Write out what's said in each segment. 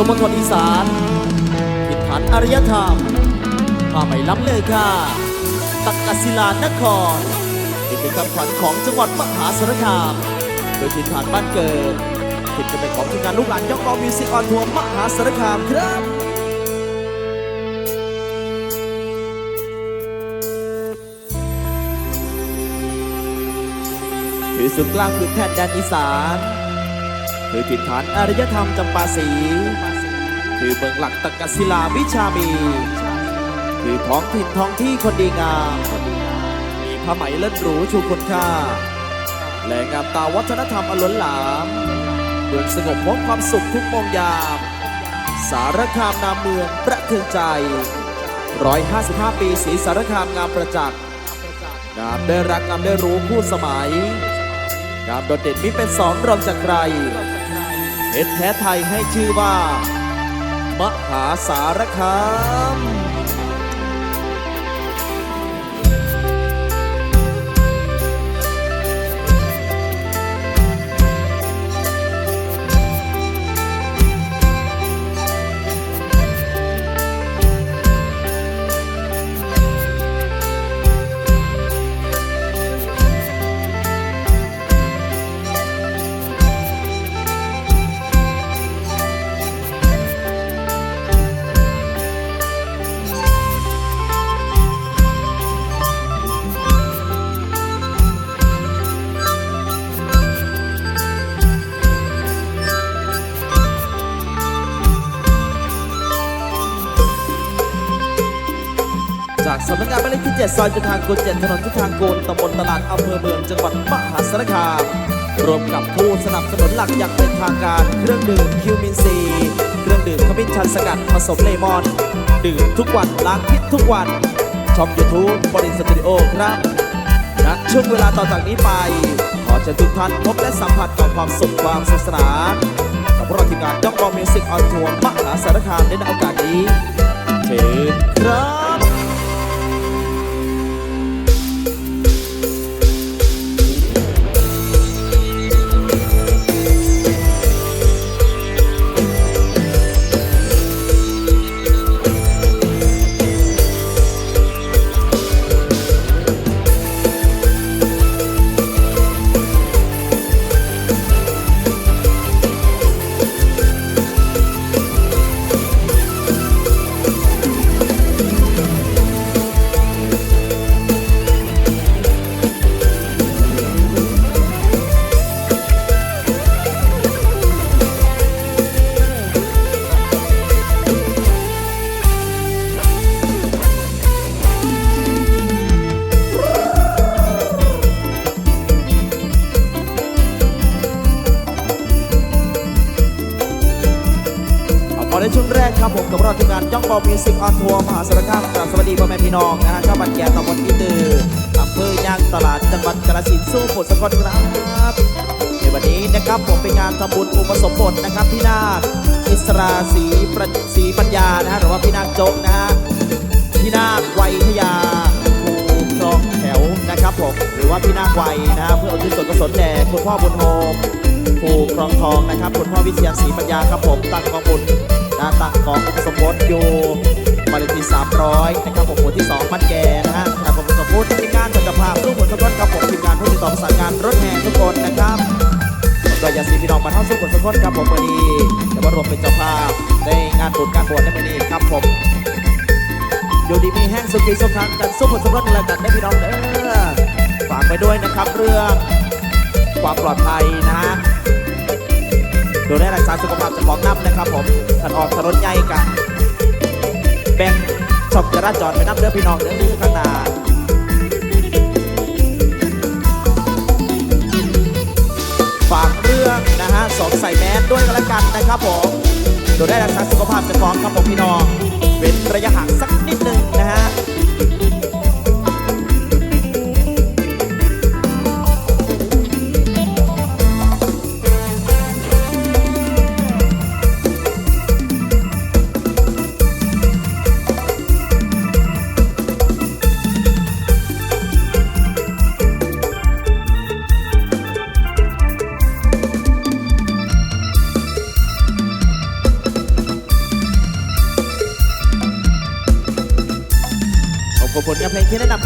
ตมณฑลอีสานถิ่นฐานอารยธรรมผ้าไหมล้ำเลยค่ะ ตักกศิลานครนี่เป็นคำขวัญของจังหวัดมหาสารคาม โดยถิ่นฐานบ้านเกิดถิ่นกำเนิดของทีมงานลูกหลานยกกองมิวสิกออนทัวร์มหาสารคามครับคือสุดกลางพื้นแผ่นแดนอีสานคือถิ่นฐานอารยธรรมจำปาสี คือเมืองหลักตะกศิลาวิชามี คือท้องถิ่นท้องที่คนดีงามมีผ้าไหมเลิศหรูชูคุณค่าแหละงามตาวัฒนธรรมอล้นหลามเมืองสงบพบความสุขทุกโมงยาม สารคามนามเมืองประเทืองใจ 155 ปีศรีสารคามงามประจักษ์งามได้รักงามได้รู้คู่สมัย งามโดดเด่นมิเป็นสองรองจากใครเพชรแท้ไทยให้ชื่อว่า มหาสารคาม ซอยจุฑากุล7ถนนจุฑากุลตำบลตลาดอำเภอเมืองจังหวัดมหาสารคามรวมกับผู้สนับสนุนหลักอย่างเป็นทางการเครื่องดื่มคิวมินซีเครื่องดื่มขมิ้นชันสกัดผสมเลมอน ดื่มทุกวันล้างพิษทุกวันช่องยูทูบบริสตูดิโอครับณช่วงเวลาต่อจากนี้ไป ขอเชิญทุกท่านพบและสัมผัสกับความสุขความสนุกสนานกับพวกเราทีมงานจ้องกองมิวสิกออนทัวร์มหาสารคามในโอกาสนี้เชิญครับ พี่น้องนะฮะชาวบ้านแก่ตำบลอีตืออำเภอย่างตลาดจังหวัดกาฬสินธุ์สู้ผลสกลครับในวันนี้นะครับผมเป็นงานทำบุญอุปสมบทนะครับพี่นาคอิสราศีประศีปัญญานะฮะหรือว่าพี่นาคโจกนะฮะพี่นาคไวยทยาภูครองแถวนะครับผมหรือว่าพี่นาคไวยนะฮะเพื่ออุทิศส่วนกุศลแด่คุณพ่อบุญโฮมภูครองทองนะครับคุณพ่อวิเชียรศรีปัญญาครับผมตั้งกองบุญนะตั้งกองอุปสมบทอยู่ บริษัท300นะครับผมหมู่ที่2มันแก่นะฮะครับผมสมบูรณ์ที่การจัดภาพรูปผลสมรสครับผมทีมงานผู้ติดต่อประสานงานรถแห่ทุกคนนะครับก็อยากสีพี่น้องมาเท่าสู้ผลสมรสครับผมวันนี้จะมารวมเป็นเจ้าภาพในงานบุญการบวชในวันนี้ครับผมอยู่ดีมีแห้งสุขีสุขคังกันสู้ผลสมรสอะไรกันได้พี่น้องเด้อฝากไปด้วยนะครับเรื่องความปลอดภัยนะฮะดูแลรักษาสุขภาพเจะของน้ำนะครับผมขันออกถนนใหญ่กัน แบ่งชอบจราจรไปนับเด้อพี่น้องเด้อข้างหน้าฝากเรื่องนะฮะสองใส่แมสด้วยกันละกันนะครับผมโดยได้รักษาสุขภาพเจะของครับผมพี่น้อง เว้นระยะห่างสักนิดหนึ่งนะฮะ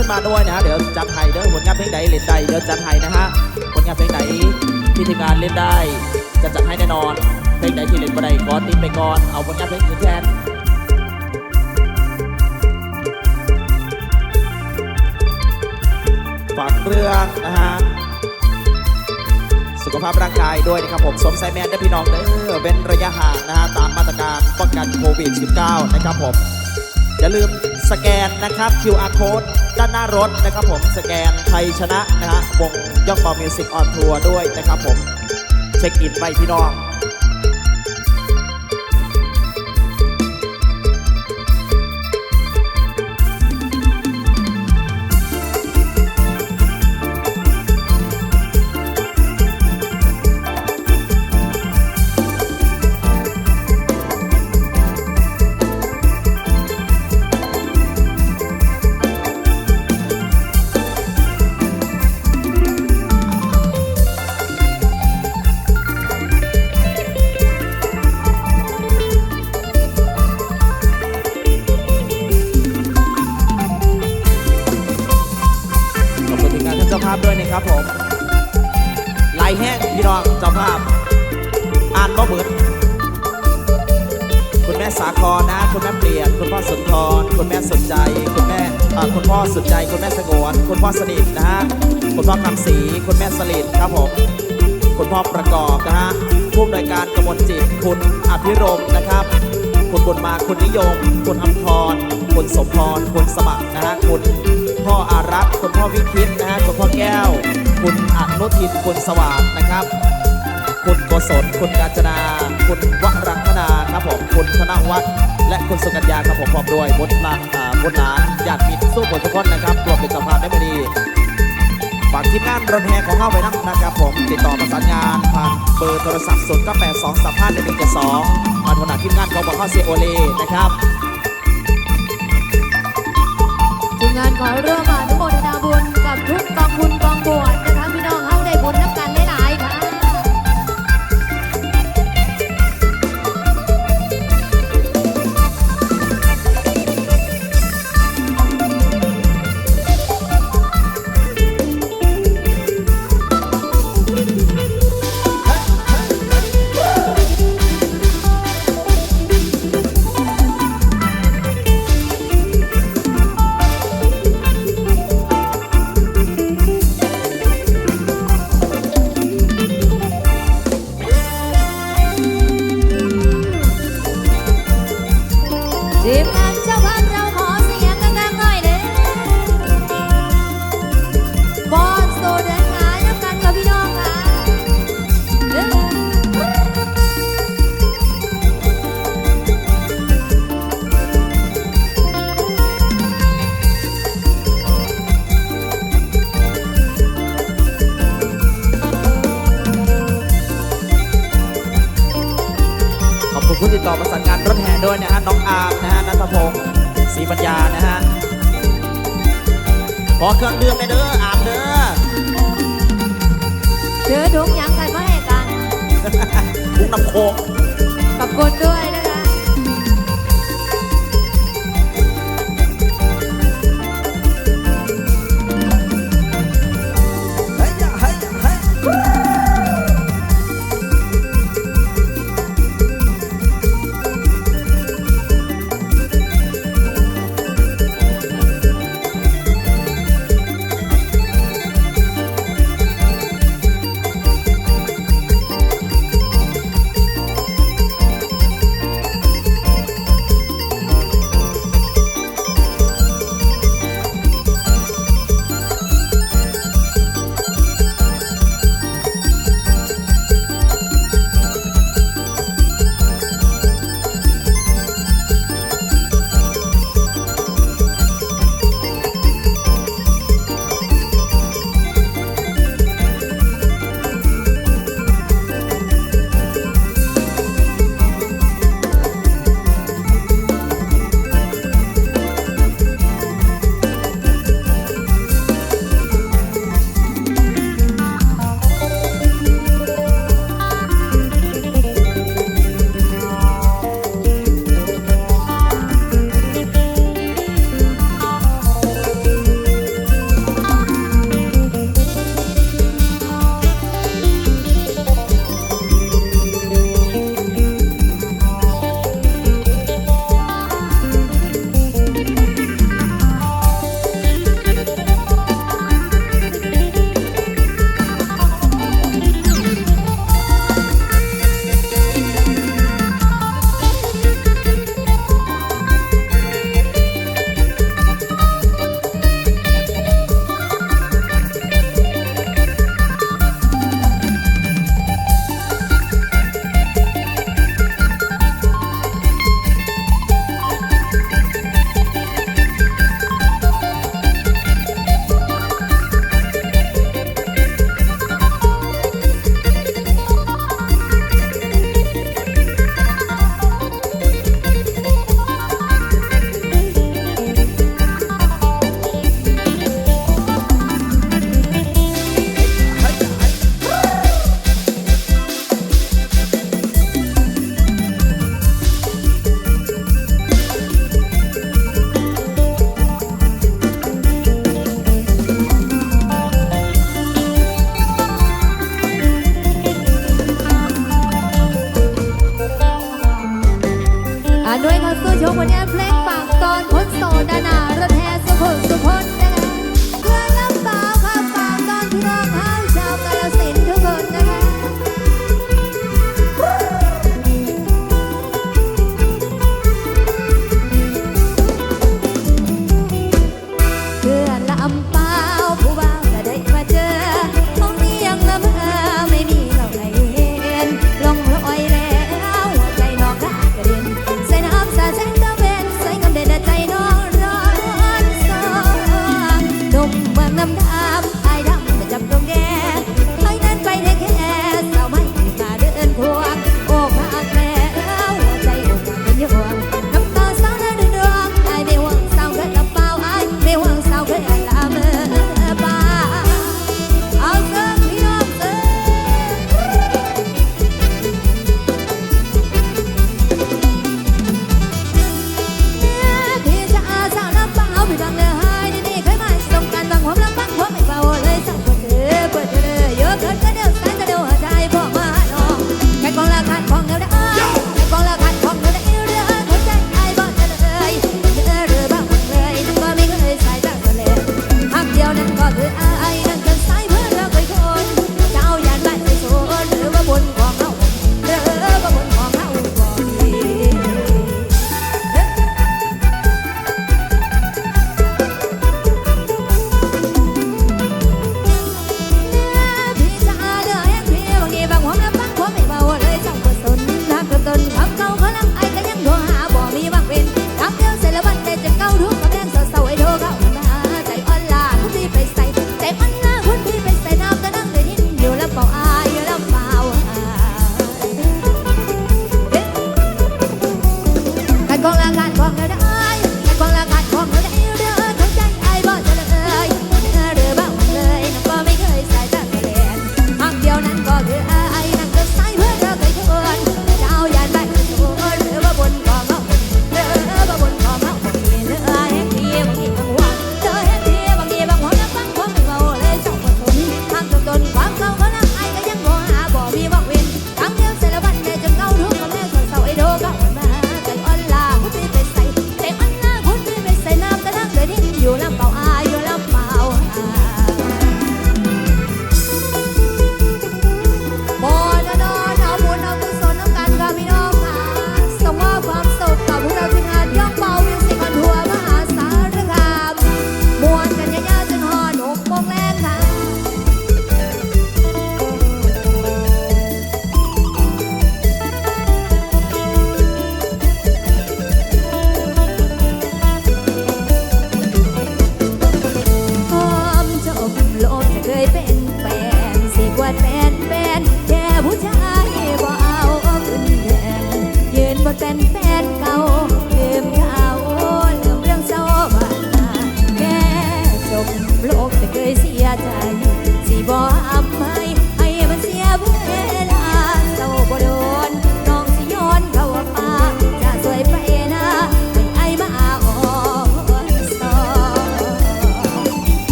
ขึ้นมาด้วยนะฮะเดี๋ยวจัดให้เด้อผลงานเพลงใดเล่นใดเดี๋ยวจัดให้นะฮะผลงานเพลงไหนที่ทีมงานเล่นได้จะจัดให้แน่นอน เพลงใดที่เล่นบ่ได้ก็ติดไปก่อนเอาผลงานเพลงอื่นแทนฝากเรื่องนะฮะสุขภาพร่างกายด้วยนะครับผมสวมใส่แมสด้วยพี่น้องเด้อเป็นระยะห่างนะฮะตามมาตรการป้องกันโควิด -19 นะครับผมอย่าลืม สแกนนะครับ QR code ด้านหน้ารถนะครับผมสแกนไทยชนะนะฮะวงย่องบอมิวสิกออนทัวร์ด้วยนะครับผม เช็คอินไปพี่น้อง สุดใจคุณแม่สงวนคุณพ่อสนิทนะฮะคุณพ่อคำศรีคุณแม่สลิดครับผมคุณพ่อประกอบนะฮะผู้อำนวยการกมลจิตคุณอภิรมนะครับ คุณบุญมาคุณนิยม คุณอมพรคุณสมพรคุณสมัครนะฮะคุณพ่ออารักษ์คุณพ่อวิคิตนะฮะคุณพ่อแก้ว คุณอนุทินคุณสว่างนะครับคุณโกศลคุณกาญจนา คุณวรังคณาครับผมคุณธนวัฒน์และคุณสุกัญญาครับผมพร้อมด้วยบนหลา นอ่าบนหลานญากมิตรสู้ผลทุกคนนะครับรวมเป็นสภาพได้ไม่ดีฝากทีมงานรถแห่ของเข้าไปนักนะครับผม ติดต่อประสานงานผ่านเบอร์โทรศัพท์ศูนย์9 8 2 3 5 1 1 7 2ผ่ามหัวหน้าทีมงานของบอกข้อเซโอเลนะครับทีมงานขอร่วมอนุโมทนาบุญกับทุกกองบุญกองบวช ขอเครื่องดื่มในเด้อ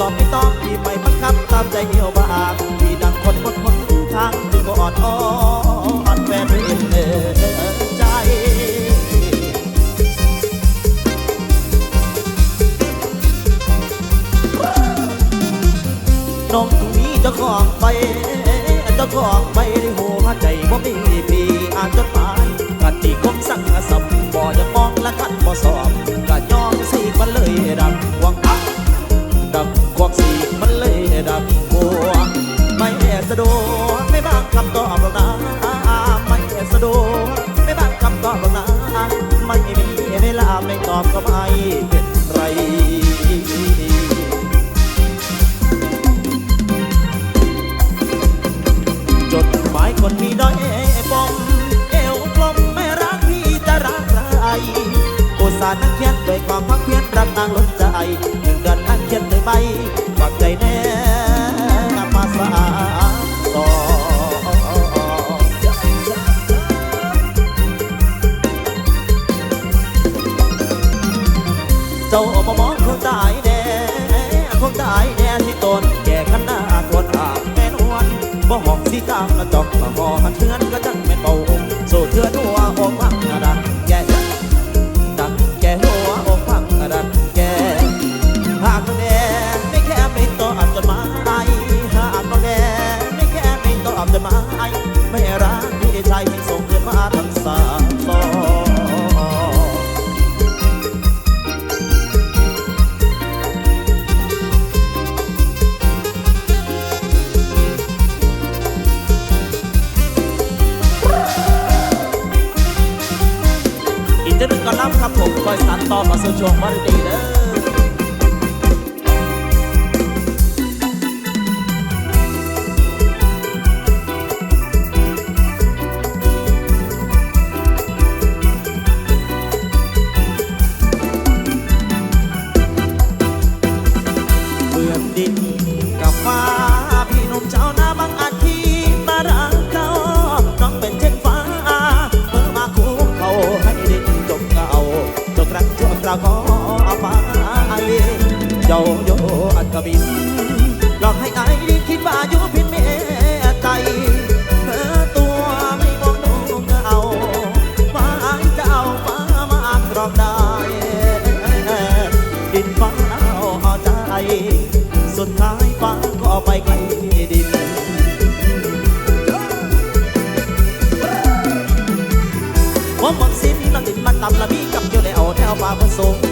ตอบไม่ตอบที่ไม่บังคับตามใจเหี่ยวบางมีดังคนหมดหมดทุกทางมึงก็อดอนอ่อนแฟนเป็นเนใจน้องผู้นี้จะของไปจะของไปในหัวใจบ่มีพี่อาจจะตายกะติคมสั่งสับบ่อย่มองละกัดบ่สอบกะยอมสิมันเลยดัง ไม่ตอบก็ไม่เป็นไรจดหมายคนมีด้อยบอมเอวกลมไม่รักพี่จะรักใครโอสานักเขียนด้วยความพักเพียรรักนางล้ใจหนึ่งเดือนนักเขียนเลยไหมฝากใจแน่ จ้าออกมาองคงตายแน่คงตายแน่ที่ตนแก่ขันหน้าควรอาบแม่นวนบ่หอกสีตามละจอกมาหอเทือนก็จังแม่นเป่าโซ่เทือ สุดท้ายฟ้าก็ไปไกลดินความมักสิ้นนั่งดินมันต่ำละมีกับเยู่ในเอาแถวฟ้าผสม